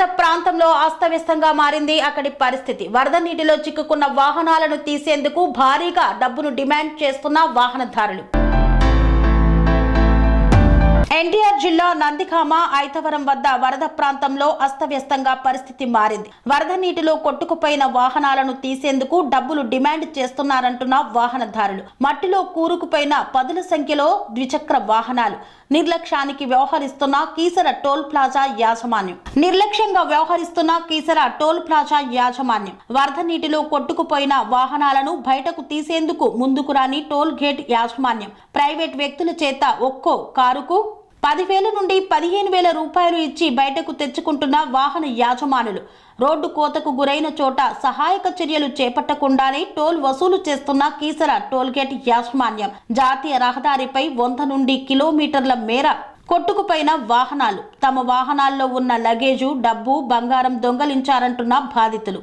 వరద ప్రాంతంలో అస్తవ్యస్తంగా మారింది అక్కడి పరిస్థితి. వరద నీటిలో చిక్కుకున్న వాహనాలను తీసేందుకు భారీగా డబ్బును డిమాండ్ చేస్తున్న వాహనదారులు. ఎన్టీఆర్ జిల్లా నందిగామ ఐతవరం వద్ద వరద ప్రాంతంలో అస్తవ్యస్తంగా పరిస్థితి మారింది. వరద నీటిలో కొట్టుకుపోయిన వాహనాలను తీసేందుకు డబ్బులు డిమాండ్ చేస్తున్నారంటున్న వాహనదారులు. మట్టిలో కూరుకుపోయిన పదుల సంఖ్యలో ద్విచక్ర వాహనాలు. నిర్లక్ష్యానికి వ్యవహరిస్తున్న కీసర టోల్ ప్లాజా యాజమాన్యం. నిర్లక్ష్యంగా వ్యవహరిస్తున్న కీసర టోల్ ప్లాజా యాజమాన్యం. వరద నీటిలో కొట్టుకుపోయిన వాహనాలను బయటకు తీసేందుకు ముందుకు రాని టోల్ గేట్ యాజమాన్యం. ప్రైవేట్ వ్యక్తుల చేత ఒక్కో కారుకు పదివేల నుండి పదిహేను వేల రూపాయలు ఇచ్చి బయటకు తెచ్చుకుంటున్న వాహన యాజమానులు. రోడ్డు కోతకు గురైన చోట సహాయక చర్యలు చేపట్టకుండానే టోల్ వసూలు చేస్తున్న కీసర టోల్గేట్ యాజమాన్యం. జాతీయ రహదారిపై వంద నుండి కిలోమీటర్ల మేర కొట్టుకుపోయిన వాహనాలు. తమ వాహనాల్లో ఉన్న లగేజు డబ్బు బంగారం దొంగలించారంటున్న బాధితులు.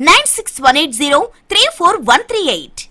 Nine six one eight zero three four one three eight